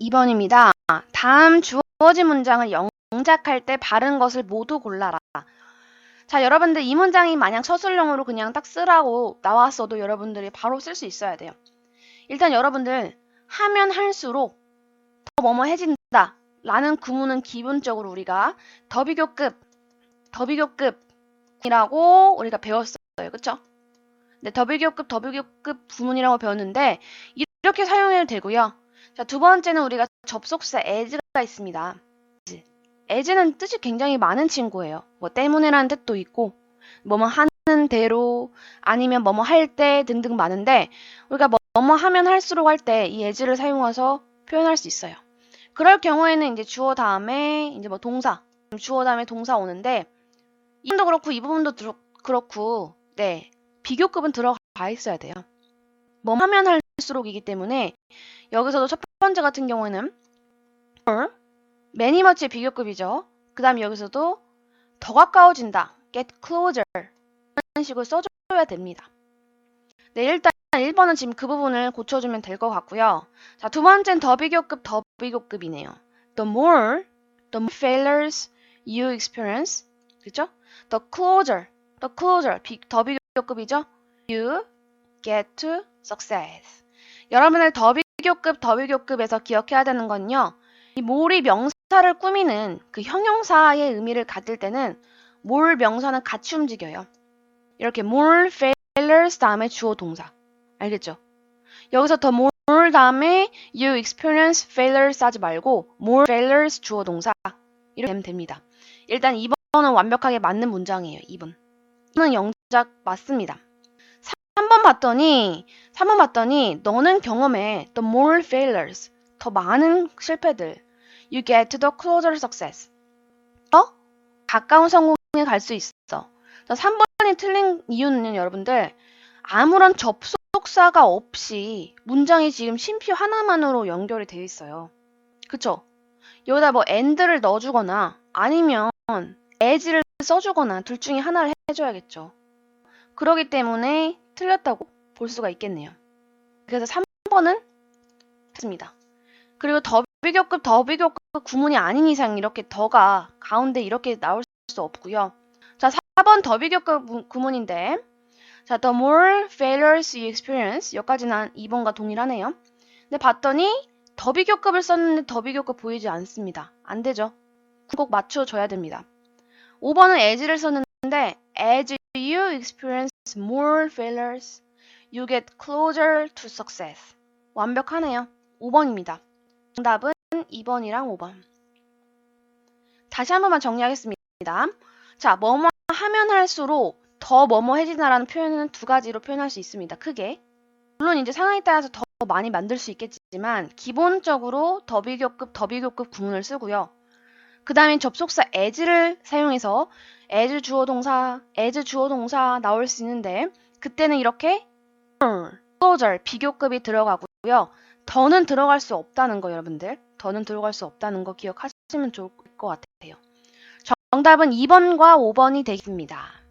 2번입니다. 다음 주어진 문장을 영작할 때 바른 것을 모두 골라라. 자, 여러분들 이 문장이 만약 서술형으로 그냥 딱 쓰라고 나왔어도 여러분들이 바로 쓸 수 있어야 돼요. 일단 여러분들 하면 할수록 더 뭐뭐 해진다 라는 구문은 기본적으로 우리가 더비교급, 더비교급이라고 우리가 배웠어요. 그쵸? 네, 더비교급, 더비교급 구문이라고 배웠는데 이렇게 사용해도 되고요. 자, 두 번째는 우리가 접속사 as가 있습니다. as는 뜻이 굉장히 많은 친구예요. 뭐 때문에라는 뜻도 있고, 뭐뭐 하는 대로, 아니면 뭐뭐 할 때 등등 많은데, 우리가 뭐뭐 하면 할수록 할 때 이 as를 사용해서 표현할 수 있어요. 그럴 경우에는 이제 주어 다음에 이제 뭐 동사, 주어 다음에 동사 오는데, 이 부분도 그렇고 이 부분도 그렇고, 네. 비교급은 들어가 있어야 돼요. 뭐 하면 할 수록이기 때문에 여기서도 첫 번째 같은 경우에는 many much의 비교급이죠. 그 다음 여기서도 더 가까워진다. get closer 이런 식으로 써줘야 됩니다. 네, 일단 1번은 지금 그 부분을 고쳐주면 될 것 같고요. 자, 두 번째는 더 비교급, 더 비교급이네요. The more, the more failures you experience, 그죠? The closer, the closer, 비, 더 비교급이죠? You get to success. 여러분들 더 비교급, 더 비교급에서 기억해야 되는 건요. 이 more이 명사를 꾸미는 그 형용사의 의미를 가질 때는 more 명사는 같이 움직여요. 이렇게 more failures 다음에 주어 동사. 알겠죠? 여기서 더 more 다음에 you experience failures 하지 말고 more failures 주어 동사. 이렇게 되면 됩니다. 일단 2번은 완벽하게 맞는 문장이에요. 2번. 는 영작 맞습니다. 3번 봤더니 3번 봤더니 너는 경험해 the more failures 더 많은 실패들 you get to the closer success 어? 가까운 성공에 갈 수 있어. 자, 3번이 틀린 이유는 여러분들 아무런 접속사가 없이 문장이 지금 쉼표 하나만으로 연결이 되어 있어요. 그쵸? 여기다 뭐 and를 넣어주거나 아니면 as를 써주거나 둘 중에 하나를 해줘야겠죠. 그러기 때문에 틀렸다고 볼 수가 있겠네요. 그래서 3번은 했습니다. 그리고 더 비교급, 더 비교급 구문이 아닌 이상 이렇게 더가 가운데 이렇게 나올 수 없고요. 자, 4번 더 비교급 구- 구문인데 자, the more failures you experience 여기까지는 2번과 동일하네요. 근데 봤더니 더 비교급을 썼는데 더 비교급 보이지 않습니다. 안 되죠. 꼭 맞춰줘야 됩니다. 5번은 as를 썼는데 as you experience more failures, you get closer to success. 완벽하네요. 5번입니다. 정답은 2번이랑 5번. 다시 한 번만 정리하겠습니다. 자, 뭐뭐 하면 할수록 더 뭐뭐 해지나라는 표현은 두 가지로 표현할 수 있습니다. 크게. 물론 이제 상황에 따라서 더 많이 만들 수 있겠지만 기본적으로 더비교급, 더비교급 구문을 쓰고요. 그 다음에 접속사 as를 사용해서 as 주어 동사, as 주어 동사 나올 수 있는데 그때는 이렇게 closer 비교급이 들어가고요. 더는 들어갈 수 없다는 거 여러분들. 더는 들어갈 수 없다는 거 기억하시면 좋을 것 같아요. 정답은 2번과 5번이 되겠습니다.